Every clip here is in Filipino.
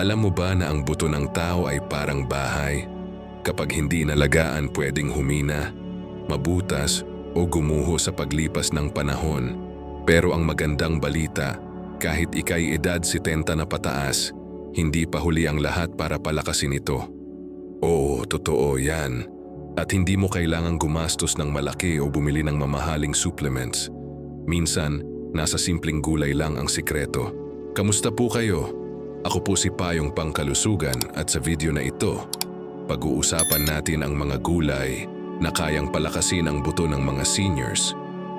Alam mo ba na ang buto ng tao ay parang bahay? Kapag hindi nalagaan pwedeng humina, mabutas o gumuho sa paglipas ng panahon. Pero ang magandang balita, kahit ikay edad 70 na pataas, hindi pa huli ang lahat para palakasin ito. Oo, totoo yan. At hindi mo kailangang gumastos ng malaki o bumili ng mamahaling supplements. Minsan, nasa simpleng gulay lang ang sikreto. Kamusta po kayo? Ako po si Payong Pangkalusugan at sa video na ito, pag-uusapan natin ang mga gulay na kayang palakasin ang buto ng mga seniors.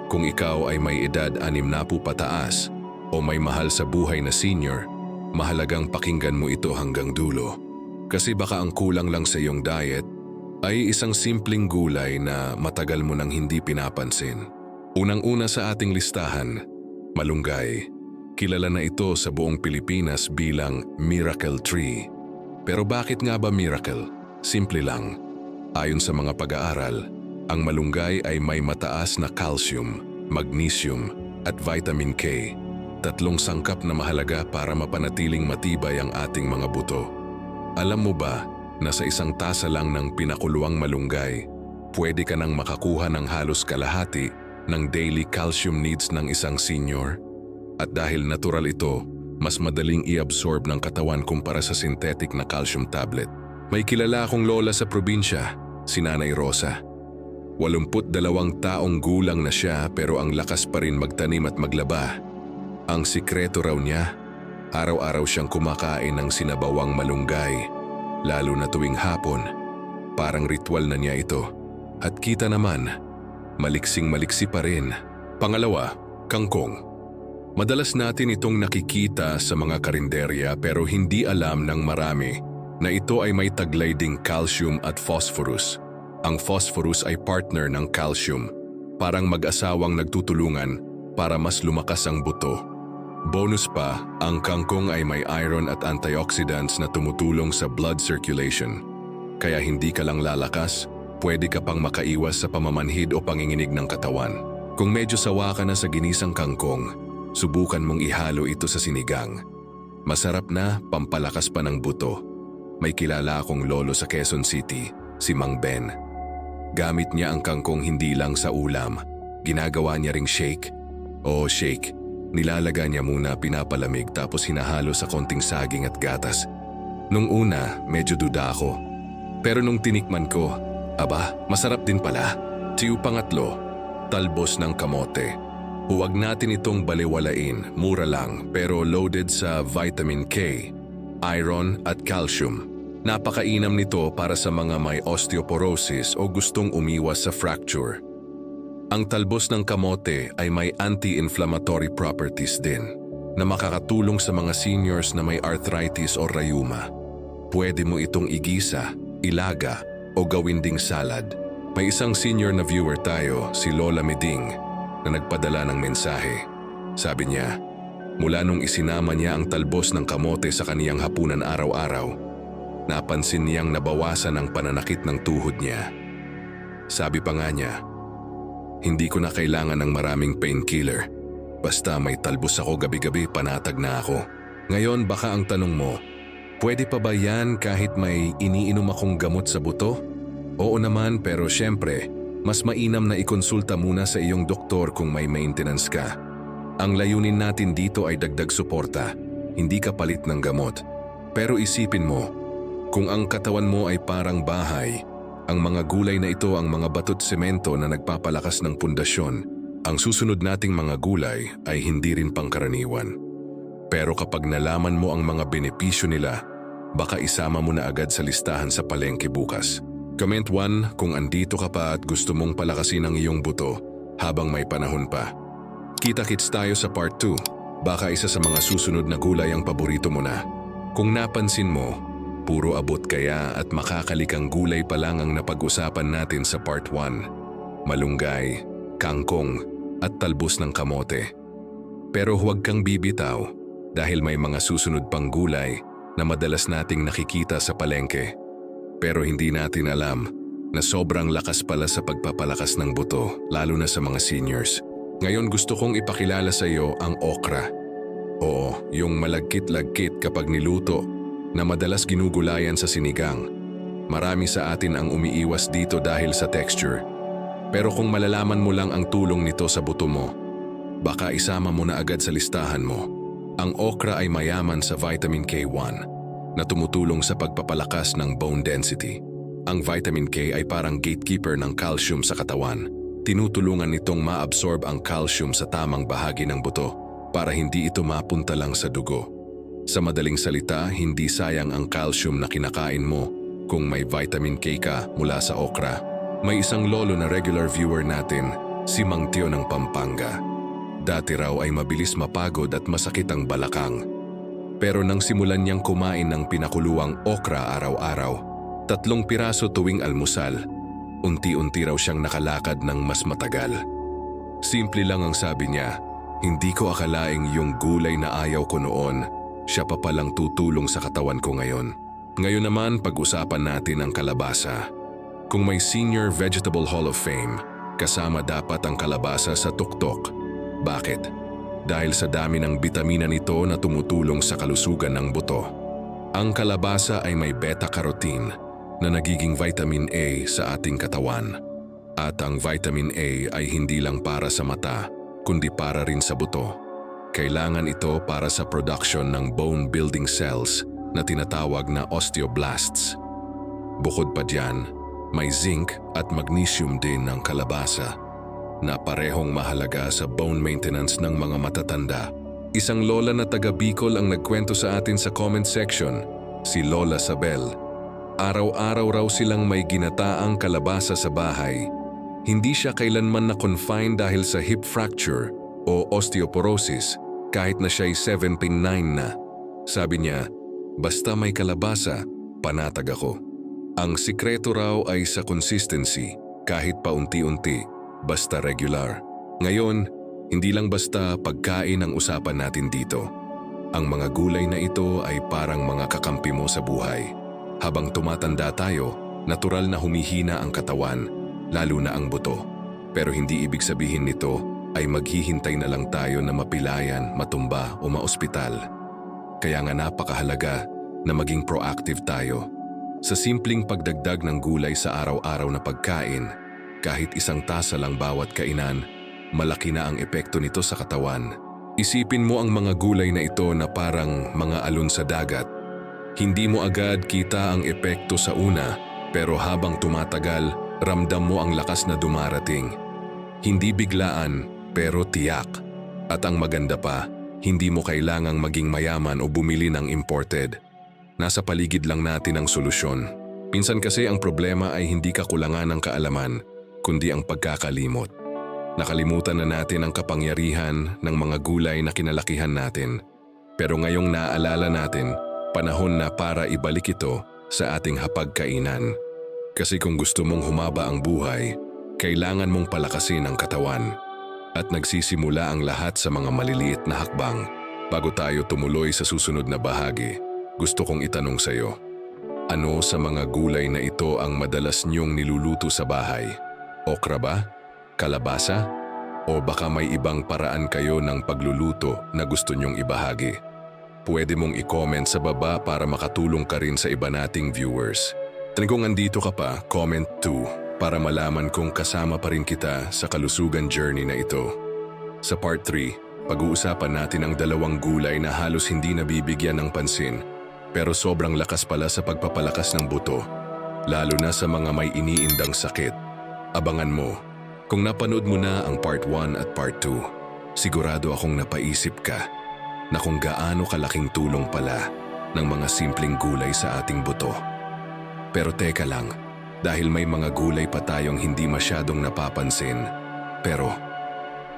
Kung ikaw ay may edad anim na po pataas o may mahal sa buhay na senior, mahalagang pakinggan mo ito hanggang dulo. Kasi baka ang kulang lang sa iyong diet ay isang simpleng gulay na matagal mo nang hindi pinapansin. Unang-una sa ating listahan, malunggay. Kilala na ito sa buong Pilipinas bilang miracle tree. Pero bakit nga ba miracle? Simple lang. Ayon sa mga pag-aaral, ang malunggay ay may mataas na calcium, magnesium at vitamin K. Tatlong sangkap na mahalaga para mapanatiling matibay ang ating mga buto. Alam mo ba na sa isang tasa lang ng pinakuluang malunggay, pwede ka nang makakuha ng halos kalahati ng daily calcium needs ng isang senior? At dahil natural ito, mas madaling i-absorb ng katawan kumpara sa synthetic na calcium tablet. May kilala akong lola sa probinsya, si Nanay Rosa. 82 taong gulang na siya pero ang lakas pa rin magtanim at maglaba. Ang sikreto raw niya, araw-araw siyang kumakain ng sinabawang malunggay, lalo na tuwing hapon. Parang ritual na niya ito. At kita naman, maliksing maliksi pa rin. Pangalawa, kangkong. Madalas natin itong nakikita sa mga karinderya pero hindi alam ng marami na ito ay may taglay ding calcium at phosphorus. Ang phosphorus ay partner ng calcium, parang mag-asawang nagtutulungan para mas lumakas ang buto. Bonus pa, ang kangkong ay may iron at antioxidants na tumutulong sa blood circulation. Kaya hindi ka lang lalakas, pwede ka pang makaiwas sa pamamanhid o panginginig ng katawan. Kung medyo sawa ka na sa ginisang kangkong, subukan mong ihalo ito sa sinigang. Masarap na, pampalakas pa ng buto. May kilala akong lolo sa Quezon City, si Mang Ben. Gamit niya ang kangkong hindi lang sa ulam. Ginagawa niya ring shake. O shake, nilalaga niya muna pinapalamig tapos hinahalo sa konting saging at gatas. Nung una, medyo duda ako. Pero nung tinikman ko, aba, masarap din pala. Tiyo pangatlo, talbos ng kamote. Huwag natin itong baliwalain, mura lang pero loaded sa vitamin K, iron at calcium. Napakainam nito para sa mga may osteoporosis o gustong umiwas sa fracture. Ang talbos ng kamote ay may anti-inflammatory properties din na makakatulong sa mga seniors na may arthritis o rayuma. Pwede mo itong igisa, ilaga o gawin ding salad. May isang senior na viewer tayo, si Lola Meding, na nagpadala ng mensahe. Sabi niya, mula nung isinama niya ang talbos ng kamote sa kaniyang hapunan araw-araw, napansin niyang nabawasan ang pananakit ng tuhod niya. Sabi pa nga niya, hindi ko na kailangan ng maraming painkiller. Basta may talbos ako gabi-gabi panatag na ako. Ngayon baka ang tanong mo, pwede pa ba yan kahit may iniinom akong gamot sa buto? Oo naman pero syempre, mas mainam na ikonsulta muna sa iyong doktor kung may maintenance ka. Ang layunin natin dito ay dagdag suporta, hindi kapalit ng gamot. Pero isipin mo, kung ang katawan mo ay parang bahay, ang mga gulay na ito ang mga batot semento na nagpapalakas ng pundasyon, ang susunod nating mga gulay ay hindi rin pangkaraniwan. Pero kapag nalaman mo ang mga benepisyo nila, baka isama mo na agad sa listahan sa palengke bukas. Comment 1 kung andito ka pa at gusto mong palakasin ang iyong buto habang may panahon pa. Kita-kits tayo sa part 2. Baka isa sa mga susunod na gulay ang paborito mo na. Kung napansin mo, puro abot kaya at makakalikang gulay pa lang ang napag-usapan natin sa part 1. Malunggay, kangkong, at talbos ng kamote. Pero huwag kang bibitaw dahil may mga susunod pang gulay na madalas nating nakikita sa palengke. Pero hindi natin alam na sobrang lakas pala sa pagpapalakas ng buto, lalo na sa mga seniors. Ngayon gusto kong ipakilala sa iyo ang okra. Oo, yung malagkit-lagkit kapag niluto, na madalas ginugulayan sa sinigang. Marami sa atin ang umiiwas dito dahil sa texture. Pero kung malalaman mo lang ang tulong nito sa buto mo, baka isama mo na agad sa listahan mo. Ang okra ay mayaman sa vitamin K1 na tumutulong sa pagpapalakas ng bone density. Ang vitamin K ay parang gatekeeper ng calcium sa katawan. Tinutulungan nitong maabsorb ang calcium sa tamang bahagi ng buto para hindi ito mapunta lang sa dugo. Sa madaling salita, hindi sayang ang calcium na kinakain mo kung may vitamin K ka mula sa okra. May isang lolo na regular viewer natin, si Mang Tio ng Pampanga. Dati raw ay mabilis mapagod at masakit ang balakang. Pero nang simulan niyang kumain ng pinakuluang okra araw-araw, tatlong piraso tuwing almusal, unti-unti raw siyang nakalakad ng mas matagal. Simple lang ang sabi niya, hindi ko akalaing yung gulay na ayaw ko noon, siya pa palang tutulong sa katawan ko ngayon. Ngayon naman pag-usapan natin ang kalabasa. Kung may Senior Vegetable Hall of Fame, kasama dapat ang kalabasa sa tuktok. Bakit? Dahil sa dami ng bitamina nito na tumutulong sa kalusugan ng buto. Ang kalabasa ay may beta-carotene na nagiging vitamin A sa ating katawan. At ang vitamin A ay hindi lang para sa mata, kundi para rin sa buto. Kailangan ito para sa production ng bone-building cells na tinatawag na osteoblasts. Bukod pa diyan, may zinc at magnesium din ng kalabasa na parehong mahalaga sa bone maintenance ng mga matatanda. Isang lola na taga Bicol ang nagkwento sa atin sa comment section, si Lola Sabel. Araw-araw raw silang may ginataang kalabasa sa bahay. Hindi siya kailanman na-confine dahil sa hip fracture o osteoporosis kahit na siya'y 79 na. Sabi niya, basta may kalabasa, panatag ako. Ang sikreto raw ay sa consistency, kahit paunti-unti, basta regular. Ngayon, hindi lang basta pagkain ang usapan natin dito. Ang mga gulay na ito ay parang mga kakampi mo sa buhay. Habang tumatanda tayo, natural na humihina ang katawan, lalo na ang buto. Pero hindi ibig sabihin nito ay maghihintay na lang tayo na mapilayan, matumba o maospital. Kaya nga napakahalaga na maging proactive tayo. Sa simpleng pagdagdag ng gulay sa araw-araw na pagkain, kahit isang tasa lang bawat kainan, malaki na ang epekto nito sa katawan. Isipin mo ang mga gulay na ito na parang mga alon sa dagat. Hindi mo agad kita ang epekto sa una, pero habang tumatagal, ramdam mo ang lakas na dumarating. Hindi biglaan, pero tiyak. At ang maganda pa, hindi mo kailangang maging mayaman o bumili ng imported. Nasa paligid lang natin ang solusyon. Minsan kasi ang problema ay hindi kakulangan ng kaalaman, kundi ang pagkakalimot. Nakalimutan na natin ang kapangyarihan ng mga gulay na kinalakihan natin. Pero ngayong naaalala natin, panahon na para ibalik ito sa ating hapagkainan. Kasi kung gusto mong humaba ang buhay, kailangan mong palakasin ang katawan. At nagsisimula ang lahat sa mga maliliit na hakbang. Bago tayo tumuloy sa susunod na bahagi, gusto kong itanong sa iyo. Ano sa mga gulay na ito ang madalas niyong niluluto sa bahay? Okra ba? Kalabasa? O baka may ibang paraan kayo ng pagluluto na gusto niyong ibahagi? Pwede mong i-comment sa baba para makatulong ka rin sa iba nating viewers. At kung andito ka pa, comment too para malaman kung kasama pa rin kita sa kalusugan journey na ito. Sa part 3, pag-uusapan natin ang dalawang gulay na halos hindi nabibigyan ng pansin pero sobrang lakas pala sa pagpapalakas ng buto, lalo na sa mga may iniindang sakit. Abangan mo. Kung napanood mo na ang part 1 at part 2, sigurado akong napaisip ka na kung gaano kalaking tulong pala ng mga simpleng gulay sa ating buto. Pero teka lang, dahil may mga gulay pa tayong hindi masyadong napapansin. Pero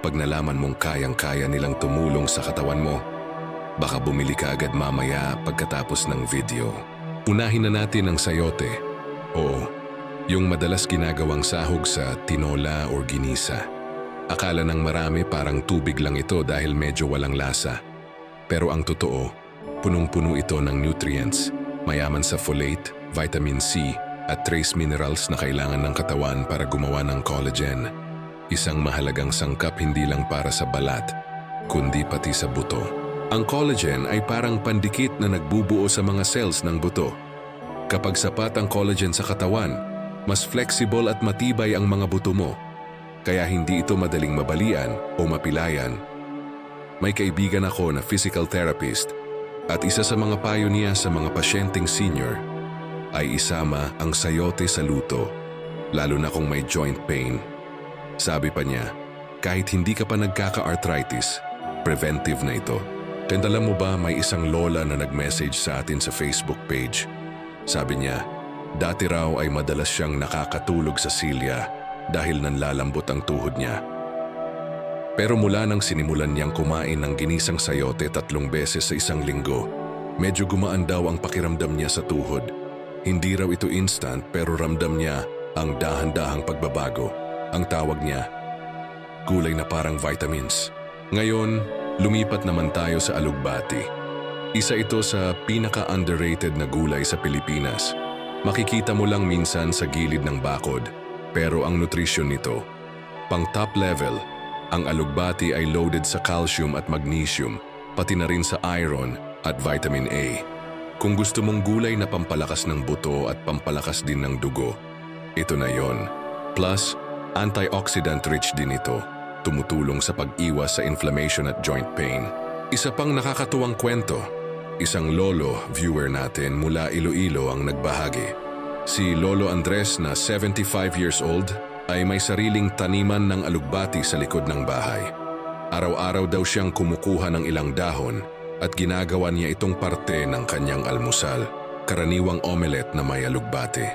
pag nalaman mong kayang-kaya nilang tumulong sa katawan mo, baka bumili ka agad mamaya pagkatapos ng video. Unahin na natin ang sayote. Oo, yung madalas ginagawang sahog sa tinola or ginisa. Akala ng marami parang tubig lang ito dahil medyo walang lasa. Pero ang totoo, punong-puno ito ng nutrients, mayaman sa folate, vitamin C, at trace minerals na kailangan ng katawan para gumawa ng collagen. Isang mahalagang sangkap hindi lang para sa balat, kundi pati sa buto. Ang collagen ay parang pandikit na nagbubuo sa mga cells ng buto. Kapag sapat ang collagen sa katawan, mas flexible at matibay ang mga buto mo. Kaya hindi ito madaling mabalian o mapilayan. May kaibigan ako na physical therapist at isa sa mga payo niya sa mga pasyenteng senior ay isama ang sayote sa luto, lalo na kung may joint pain. Sabi pa niya, kahit hindi ka pa nagkaka-arthritis, preventive na ito. Alam mo ba may isang lola na nag-message sa atin sa Facebook page. Sabi niya, dati raw ay madalas siyang nakakatulog sa silya dahil nanlalambot ang tuhod niya. Pero mula nang sinimulan niyang kumain ng ginisang sayote tatlong beses sa isang linggo, medyo gumaan daw ang pakiramdam niya sa tuhod. Hindi raw ito instant pero ramdam niya ang dahan-dahang pagbabago. Ang tawag niya, gulay na parang vitamins. Ngayon, lumipat naman tayo sa alugbati. Isa ito sa pinaka-underrated na gulay sa Pilipinas. Makikita mo lang minsan sa gilid ng bakod, pero ang nutrisyon nito, pang top level, ang alugbati ay loaded sa calcium at magnesium, pati na rin sa iron at vitamin A. Kung gusto mong gulay na pampalakas ng buto at pampalakas din ng dugo, ito na yon. Plus, antioxidant rich din ito, tumutulong sa pag-iwas sa inflammation at joint pain. Isa pang nakakatuwang kwento, isang lolo viewer natin mula Iloilo ang nagbahagi. Si Lolo Andres na 75 years old ay may sariling taniman ng alugbati sa likod ng bahay. Araw-araw daw siyang kumukuha ng ilang dahon at ginagawa niya itong parte ng kanyang almusal, karaniwang omelette na may alugbati.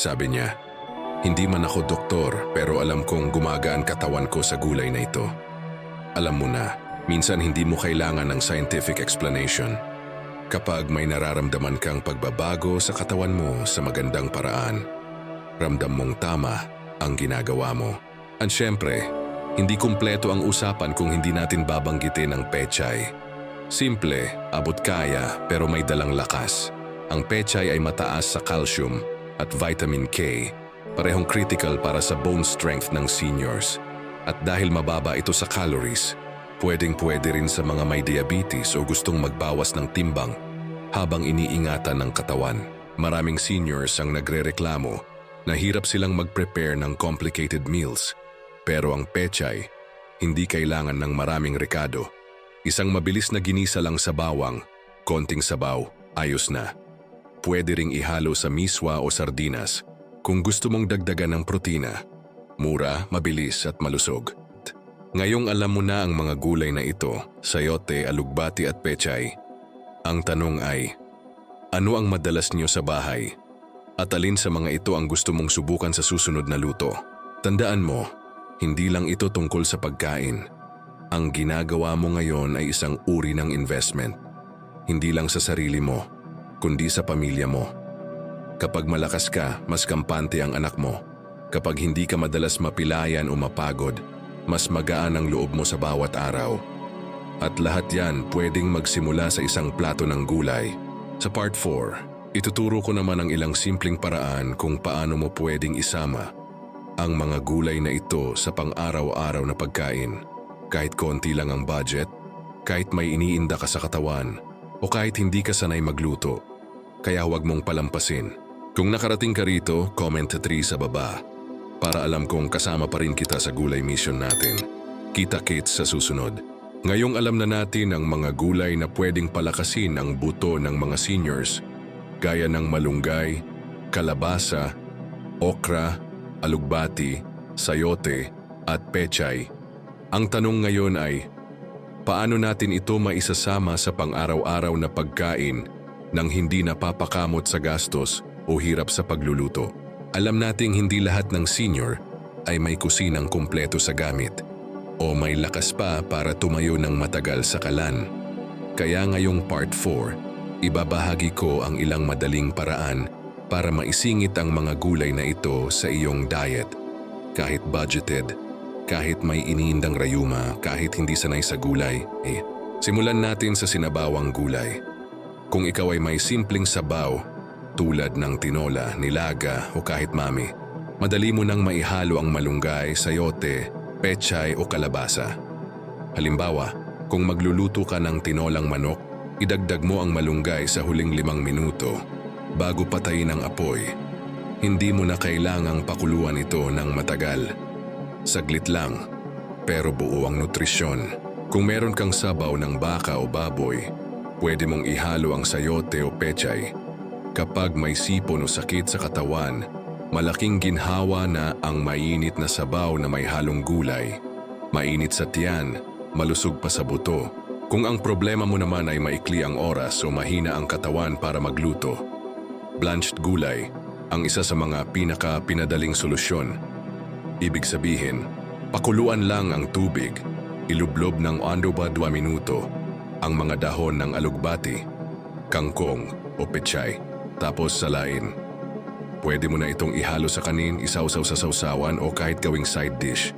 Sabi niya, hindi man ako doktor pero alam kong gumagaan katawan ko sa gulay na ito. Alam mo na, minsan hindi mo kailangan ng scientific explanation. Kapag may nararamdaman kang pagbabago sa katawan mo sa magandang paraan, ramdam mong tama ang ginagawa mo. At syempre, hindi kumpleto ang usapan kung hindi natin babanggitin ang pechay. Simple, abot kaya pero may dalang lakas. Ang pechay ay mataas sa calcium at vitamin K, parehong critical para sa bone strength ng seniors. At dahil mababa ito sa calories, pwedeng pwede rin sa mga may diabetes o gustong magbawas ng timbang habang iniingatan ng katawan. Maraming seniors ang nagrereklamo na hirap silang mag-prepare ng complicated meals. Pero ang pechay, hindi kailangan ng maraming rekado. Isang mabilis na ginisa lang sa bawang, konting sabaw, ayos na. Pwede ring ihalo sa miswa o sardinas kung gusto mong dagdagan ng protina. Mura, mabilis at malusog. Ngayong alam mo na ang mga gulay na ito, sayote, alugbati at pechay. Ang tanong ay, ano ang madalas niyo sa bahay? At alin sa mga ito ang gusto mong subukan sa susunod na luto? Tandaan mo, hindi lang ito tungkol sa pagkain. Ang ginagawa mo ngayon ay isang uri ng investment. Hindi lang sa sarili mo, kundi sa pamilya mo. Kapag malakas ka, mas kampante ang anak mo. Kapag hindi ka madalas mapilayan o mapagod, mas magaan ang loob mo sa bawat araw. At lahat yan pwedeng magsimula sa isang plato ng gulay. Sa part 4, ituturo ko naman ang ilang simpleng paraan kung paano mo pwedeng isama ang mga gulay na ito sa pang-araw-araw na pagkain. Kahit konti lang ang budget, kahit may iniinda ka sa katawan, o kahit hindi ka sanay magluto. Kaya huwag mong palampasin. Kung nakarating ka rito, comment 3 sa baba para alam kong kasama pa rin kita sa gulay mission natin. Kita-kits sa susunod. Ngayong alam na natin ang mga gulay na pwedeng palakasin ang buto ng mga seniors, gaya ng malunggay, kalabasa, okra, alugbati, sayote, at pechay. Ang tanong ngayon ay, paano natin ito maisasama sa pang-araw-araw na pagkain nang hindi napapakamot sa gastos o hirap sa pagluluto? Alam nating hindi lahat ng senior ay may kusinang kumpleto sa gamit o may lakas pa para tumayo ng matagal sa kalan. Kaya ngayong part 4, ibabahagi ko ang ilang madaling paraan para maisingit ang mga gulay na ito sa iyong diet. Kahit budgeted, kahit may iniindang rayuma, kahit hindi sanay sa gulay, eh, simulan natin sa sinabawang gulay. Kung ikaw ay may simpleng sabaw, tulad ng tinola, nilaga o kahit mami, madali mo nang maihalo ang malunggay, sayote, pechay o kalabasa. Halimbawa, Kung magluluto ka ng tinolang manok, idagdag mo ang malunggay sa huling limang minuto bago patayin ang apoy. Hindi mo na kailangang pakuluan ito ng matagal. Saglit lang, pero buo ang nutrisyon. Kung meron kang sabaw ng baka o baboy, pwede mong ihalo ang sayote o pechay. Kapag may sipon o sakit sa katawan, malaking ginhawa na ang mainit na sabaw na may halong gulay. Mainit sa tiyan, malusog pa sa buto. Kung ang problema mo naman ay maikli ang oras o mahina ang katawan para magluto, blanched gulay ang isa sa mga pinaka-pinadaling solusyon. Ibig sabihin, pakuluan lang ang tubig, ilublob ng ando ba 2 minuto, ang mga dahon ng alugbati, kangkong o pechay, tapos salain. Pwede mo na itong ihalo sa kanin, isawsaw sa sausawan o kahit gawing side dish.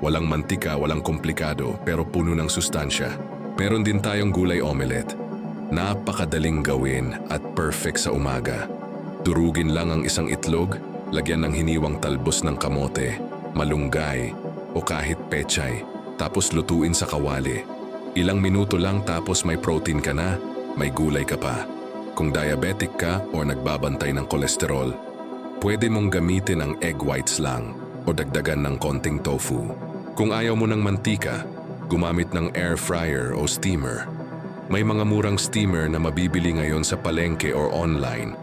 Walang mantika, walang komplikado, pero puno ng sustansya. Meron din tayong gulay omelette. Napakadaling gawin at perfect sa umaga. Durugin lang ang isang itlog, lagyan ng hiniwang talbos ng kamote, malunggay o kahit pechay, tapos lutuin sa kawali. Ilang minuto lang tapos may protein ka na, may gulay ka pa. Kung diabetic ka o nagbabantay ng kolesterol, pwede mong gamitin ang egg whites lang o dagdagan ng konting tofu. Kung ayaw mo ng mantika, gumamit ng air fryer o steamer. May mga murang steamer na mabibili ngayon sa palengke or online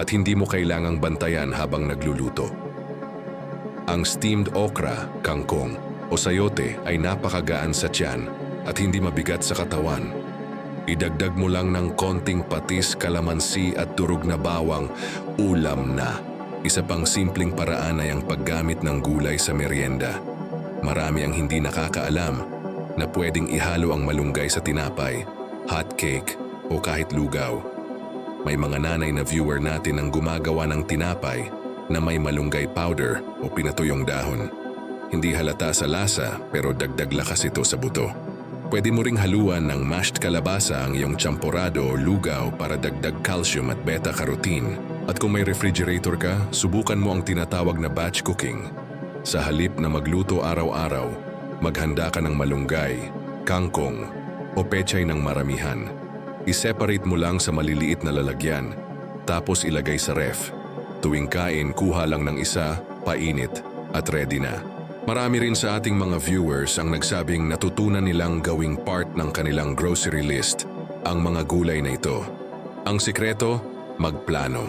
at hindi mo kailangang bantayan habang nagluluto. Ang steamed okra, kangkong o sayote ay napakagaan sa tiyan at hindi mabigat sa katawan. Idagdag mo lang ng konting patis, kalamansi at durog na bawang, ulam na. Isa pang simpleng paraan ay ang paggamit ng gulay sa merienda. Marami ang hindi nakakaalam na pwedeng ihalo ang malunggay sa tinapay, hot cake o kahit lugaw. May mga nanay na viewer natin ang gumagawa ng tinapay na may malunggay powder o pinatuyong dahon. Hindi halata sa lasa pero dagdag lakas ito sa buto. Pwede mo ring haluan ng mashed kalabasa ang iyong champorado o lugaw para dagdag calcium at beta-carotene. At kung may refrigerator ka, subukan mo ang tinatawag na batch cooking. Sa halip na magluto araw-araw, maghanda ka ng malunggay, kangkong o pechay ng maramihan. I-separate mo lang sa maliliit na lalagyan, tapos ilagay sa ref. Tuwing kain, kuha lang ng isa, painit, at ready na. Marami rin sa ating mga viewers ang nagsabing natutunan nilang gawing part ng kanilang grocery list ang mga gulay na ito. Ang sikreto, magplano.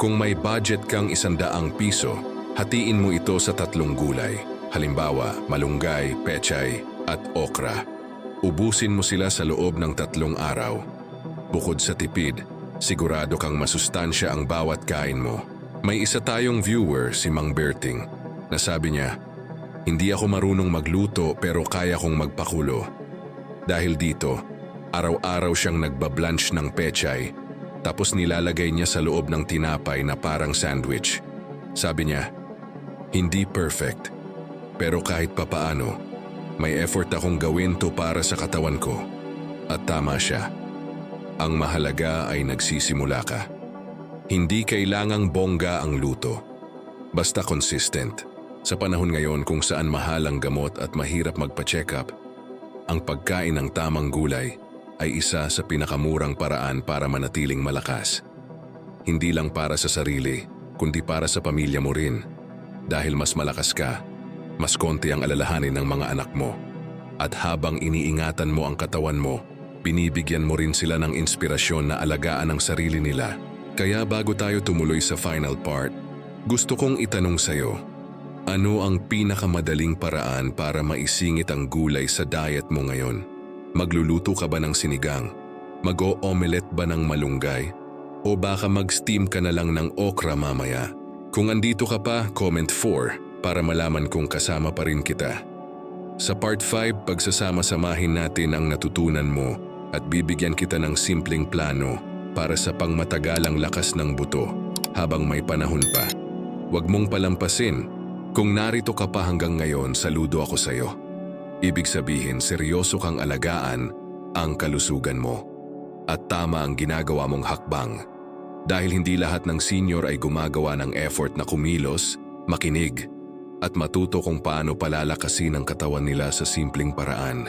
Kung may budget kang isandaang piso, hatiin mo ito sa tatlong gulay. Halimbawa, malunggay, pechay, at okra. Ubusin mo sila sa loob ng tatlong araw. Bukod sa tipid, sigurado kang masustansya ang bawat kain mo. May isa tayong viewer, si Mang Berting, na sabi niya, hindi ako marunong magluto pero kaya kong magpakulo. Dahil dito, araw-araw siyang nagbablanch ng pechay tapos nilalagay niya sa loob ng tinapay na parang sandwich. Sabi niya, hindi perfect. Pero kahit papaano, may effort akong gawin to para sa katawan ko. At tama siya. Ang mahalaga ay nagsisimula ka. Hindi kailangang bongga ang luto. Basta consistent. Sa panahon ngayon kung saan mahal ang gamot at mahirap magpa-check up, ang pagkain ng tamang gulay ay isa sa pinakamurang paraan para manatiling malakas. Hindi lang para sa sarili, kundi para sa pamilya mo rin. Dahil mas malakas ka, mas konti ang alalahanin ng mga anak mo. At habang iniingatan mo ang katawan mo, binibigyan mo rin sila ng inspirasyon na alagaan ang sarili nila. Kaya bago tayo tumuloy sa final part, gusto kong itanong sa'yo, ano ang pinakamadaling paraan para maisingit ang gulay sa diet mo ngayon? Magluluto ka ba ng sinigang? Mag-o-omelette ba ng malunggay? O baka mag-steam ka na lang ng okra mamaya? Kung andito ka pa, comment 4 para malaman kung kasama pa rin kita. Sa part 5, pagsasama-samahin natin ang natutunan mo at bibigyan kita ng simpleng plano para sa pangmatagalang lakas ng buto habang may panahon pa. Huwag mong palampasin kung narito ka pa hanggang ngayon, saludo ako sa iyo. Ibig sabihin, seryoso kang alagaan ang kalusugan mo. At tama ang ginagawa mong hakbang. Dahil hindi lahat ng senior ay gumagawa ng effort na kumilos, makinig, at matuto kung paano palalakasin ang katawan nila sa simpleng paraan.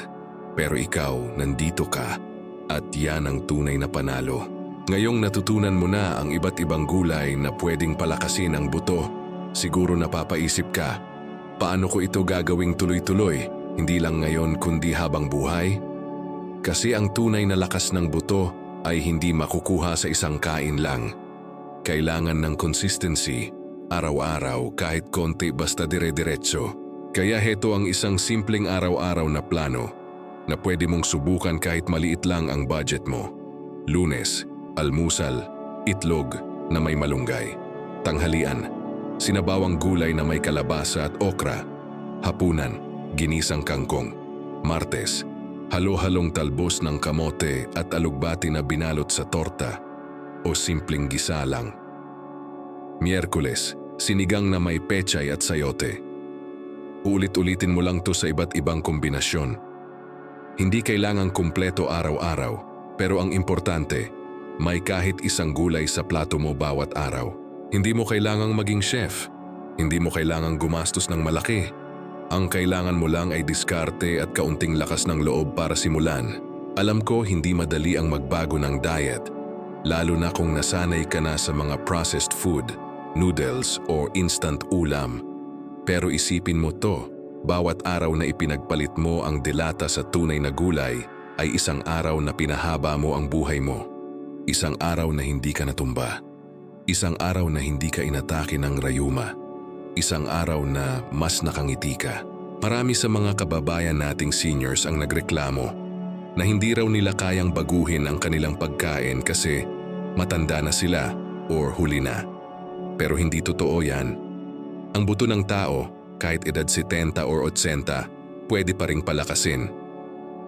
Pero ikaw, nandito ka. At yan ang tunay na panalo. Ngayong natutunan mo na ang iba't ibang gulay na pwedeng palakasin ang buto, siguro napapaisip ka, paano ko ito gagawing tuloy-tuloy, hindi lang ngayon kundi habang buhay? Kasi ang tunay na lakas ng buto ay hindi makukuha sa isang kain lang. Kailangan ng consistency, araw-araw kahit konti basta dire-diretso. Kaya heto ang isang simpleng araw-araw na plano na pwede mong subukan kahit maliit lang ang budget mo. Lunes, almusal, itlog na may malunggay. Tanghalian, sinabawang gulay na may kalabasa at okra. Hapunan, ginisang kangkong. Martes, halo-halong talbos ng kamote at alugbati na binalot sa torta o simpleng gisa lang. Miyerkules, sinigang na may pechay at sayote. Ulit-ulitin mo lang to sa iba't ibang kombinasyon. Hindi kailangang kumpleto araw-araw, pero ang importante, may kahit isang gulay sa plato mo bawat araw. Hindi mo kailangang maging chef. Hindi mo kailangang gumastos ng malaki. Ang kailangan mo lang ay diskarte at kaunting lakas ng loob para simulan. Alam ko hindi madali ang magbago ng diet, lalo na kung nasanay ka na sa mga processed food, noodles o instant ulam. Pero isipin mo to, bawat araw na ipinagpalit mo ang dilata sa tunay na gulay ay isang araw na pinahaba mo ang buhay mo. Isang araw na hindi ka natumba. Isang araw na hindi ka inatake ng rayuma. Isang araw na mas nakangiti ka. Marami sa mga kababayan nating seniors ang nagreklamo na hindi raw nila kayang baguhin ang kanilang pagkain kasi matanda na sila or huli na. Pero hindi totoo yan. Ang buto ng tao, kahit edad 70 or 80, pwede pa ring palakasin.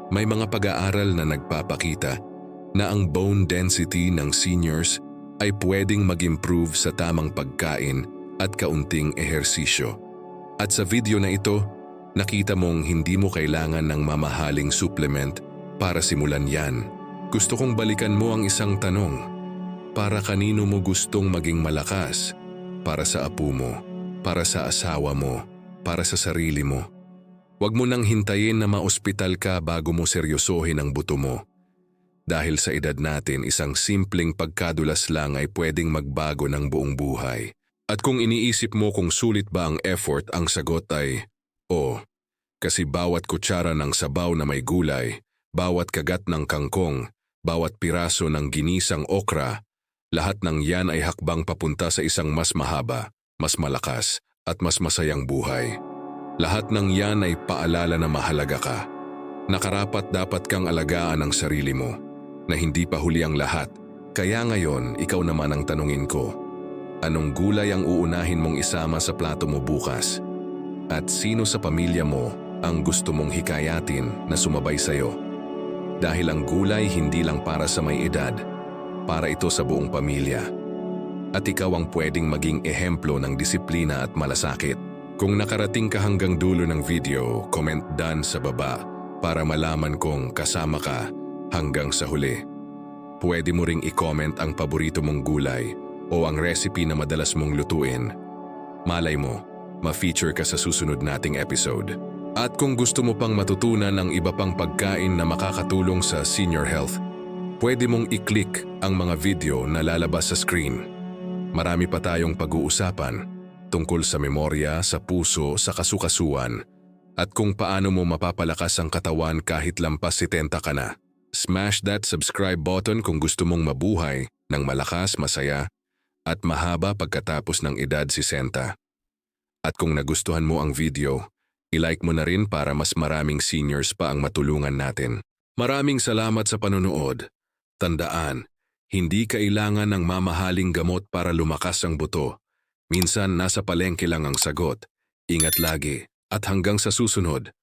May mga pag-aaral na nagpapakita na ang bone density ng seniors ay pwedeng mag-improve sa tamang pagkain at kaunting ehersisyo. At sa video na ito, nakita mong hindi mo kailangan ng mamahaling supplement para simulan yan. Gusto kong balikan mo ang isang tanong. Para kanino mo gustong maging malakas? Para sa apo mo? Para sa asawa mo? Para sa sarili mo? Huwag mo nang hintayin na maospital ka bago mo seryosohin ang buto mo. Dahil sa edad natin, isang simpleng pagkadulas lang ay pwedeng magbago ng buong buhay. At kung iniisip mo kung sulit ba ang effort, ang sagot ay, oo. Kasi bawat kutsara ng sabaw na may gulay, bawat kagat ng kangkong, bawat piraso ng ginisang okra, lahat ng yan ay hakbang papunta sa isang mas mahaba, mas malakas, at mas masayang buhay. Lahat ng yan ay paalala na mahalaga ka. Nakarapat dapat kang alagaan ang sarili mo, na hindi pa huli ang lahat. Kaya ngayon, ikaw naman ang tanungin ko. Anong gulay ang uunahin mong isama sa plato mo bukas? At sino sa pamilya mo ang gusto mong hikayatin na sumabay sa'yo? Dahil ang gulay hindi lang para sa may edad, para ito sa buong pamilya. At ikaw ang pwedeng maging ehemplo ng disiplina at malasakit. Kung nakarating ka hanggang dulo ng video, comment done sa baba para malaman kong kasama ka hanggang sa huli. Pwede mo ring i-comment ang paborito mong gulay o ang recipe na madalas mong lutuin. Malay mo, ma-feature ka sa susunod nating episode. At kung gusto mo pang matutunan ng iba pang pagkain na makakatulong sa senior health, pwede mong i-click ang mga video na lalabas sa screen. Marami pa tayong pag-uusapan tungkol sa memorya, sa puso, sa kasukasuan, at kung paano mo mapapalakas ang katawan kahit lampas 70 ka na. Smash that subscribe button kung gusto mong mabuhay ng malakas, masaya, at mahaba pagkatapos ng edad 60. At kung nagustuhan mo ang video, i-like mo na rin para mas maraming seniors pa ang matulungan natin. Maraming salamat sa panonood. Tandaan, hindi kailangan ng mamahaling gamot para lumakas ang buto. Minsan nasa palengke lang ang sagot. Ingat lagi at hanggang sa susunod,